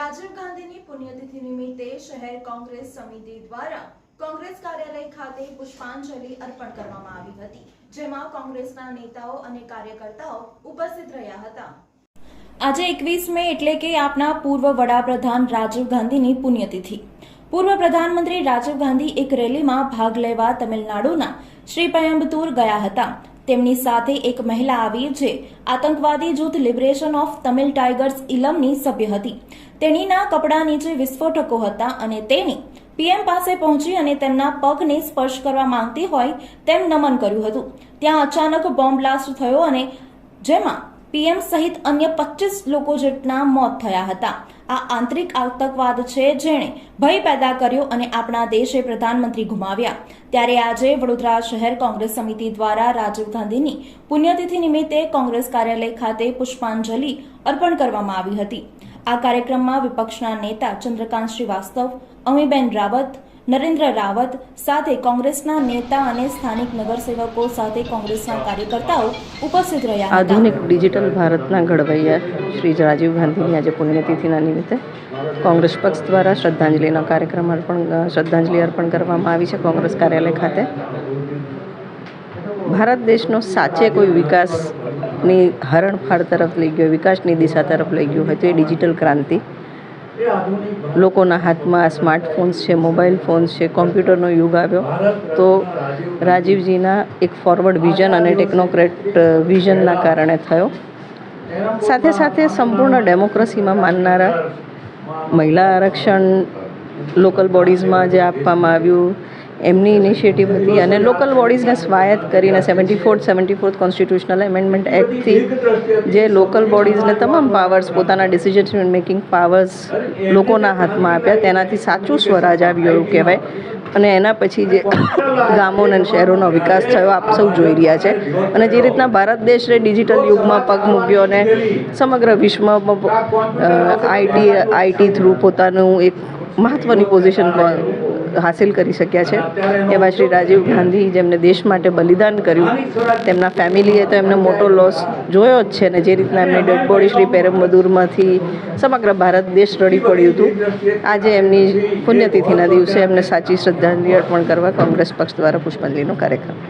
રાજીવ ગાંધીની પુણ્યતિથિ નિમિત્તે શહેર કોંગ્રેસ સમિતિ દ્વારા કોંગ્રેસ કાર્યાલય ખાતે પુષ્પાંજલિ અર્પણ કરવામાં આવી હતી, જેમાં કોંગ્રેસના નેતાઓ અને કાર્યકર્તાઓ ઉપસ્થિત રહ્યા હતા. આજે એકવીસ મે એટલે કે આપના પૂર્વ વડાપ્રધાન રાજીવ ગાંધીની પુણ્યતિથિ. પૂર્વ પ્રધાનમંત્રી રાજીવ ગાંધી એક રેલીમાં ભાગ લેવા તમિલનાડુના શ્રી પયંબતુર ગયા હતા. તેમની સાથે એક મહિલા આવી જે આતંકવાદી જૂથ લિબરેશન ઓફ તમિલ ટાઈગર્સ ઇલમની સભ્ય હતી. તેણીના કપડા નીચે વિસ્ફોટકો હતા અને તેણી પીએમ પાસે પહોંચી અને તેમના પગને સ્પર્શ કરવા માંગતી હોય તેમ નમન કર્યું હતું. ત્યાં અચાનક બોમ્બ બ્લાસ્ટ થયો અને જેમાં પીએમ સહિત અન્ય પચીસ લોકો જેટના મોત થયા હતા. આ આંતરિક આતંકવાદ છે જેણે ભય પેદા કર્યો અને આપણા દેશે પ્રધાનમંત્રી ગુમાવ્યા. ત્યારે આજે વડોદરા શહેર કોંગ્રેસ સમિતિ દ્વારા રાજીવ ગાંધીની પુણ્યતિથિ નિમિત્તે કોંગ્રેસ કાર્યાલય ખાતે પુષ્પાંજલિ અર્પણ કરવામાં આવી હતી. આ કાર્યક્રમમાં વિપક્ષના નેતા ચંદ્રકાંત શ્રીવાસ્તવ, અમીબેન રાવત નરેન્દ્ર રાવત સાથે કોંગ્રેસના નેતા અને સ્થાનિક નગરસેવકો સાથે કોંગ્રેસના કાર્યકર્તાઓ ઉપસ્થિત રહ્યા આધુનિક ડિજિટલ ભારતના ઘડવૈયા શ્રી રાજીવ ગાંધીની આજે પુણ્યતિથિના નિમિત્તે કોંગ્રેસ પક્ષ દ્વારા શ્રદ્ધાંજલિનો કાર્યક્રમ અર્પણ શ્રદ્ધાંજલિ અર્પણ કરવામાં આવી છે કોંગ્રેસ કાર્યાલય ખાતે. ભારત દેશનો સાચે કોઈ વિકાસની હરણફાળ તરફ લઈ ગયો, વિકાસની દિશા તરફ લઈ ગયો હોય તો એ ડિજિટલ ક્રાંતિ લોકોના હાથમાં સ્માર્ટફોન્સ છે મોબાઈલ ફોન્સ છે કોમ્પ્યુટરનો યુગ આવ્યો. તો રાજીવજીના એક ફોરવર્ડ વિઝન અને ટેકનોક્રેટ વિઝનના કારણે થયો. સાથે સાથે સંપૂર્ણ ડેમોક્રેસીમાં માનનારા મહિલા આરક્ષણ લોકલ બોડીઝમાં જે આપવામાં આવ્યું એમની ઇનિશિયેટિવ હતી અને લોકલ બોડીઝને સ્વાયત્ત કરીને seventy fourth seventy fourth constitutional amendment એક્ટથી જે લોકલ બોડીઝને તમામ પાવર્સ પોતાના ડિસિઝન મેકિંગ પાવર્સ લોકોના હાથમાં આપ્યા, તેનાથી સાચું સ્વરાજ આવ્યું એવું કહેવાય. અને એના પછી જે ગામો અને શહેરોનો વિકાસ થયો, આપ સૌ જોઈ રહ્યા છે. અને જે રીતના ભારત દેશે ડિજિટલ યુગમાં પગ મૂક્યો અને સમગ્ર વિશ્વમાં આઈટી આઈટી થ્રુ પોતાનું એક મહત્ત્વની પોઝિશન હાસિલ કરી શક્યા છે. એવા શ્રી રાજીવ ગાંધી જેમને દેશ માટે બલિદાન કર્યું તેમના ફેમિલીએ તો એમને મોટો લોસ જોયો જ છે ને જે રીતના એમની ડેડ બોડી શ્રી પેરમબદુરમાંથી સમગ્ર ભારત દેશ રડી પડ્યું હતું. આજે એમની પુણ્યતિથિના દિવસે એમને સાચી શ્રદ્ધાંજલિ અર્પણ કરવા કોંગ્રેસ પક્ષ દ્વારા પુષ્પાંજલિનો કાર્યક્રમ.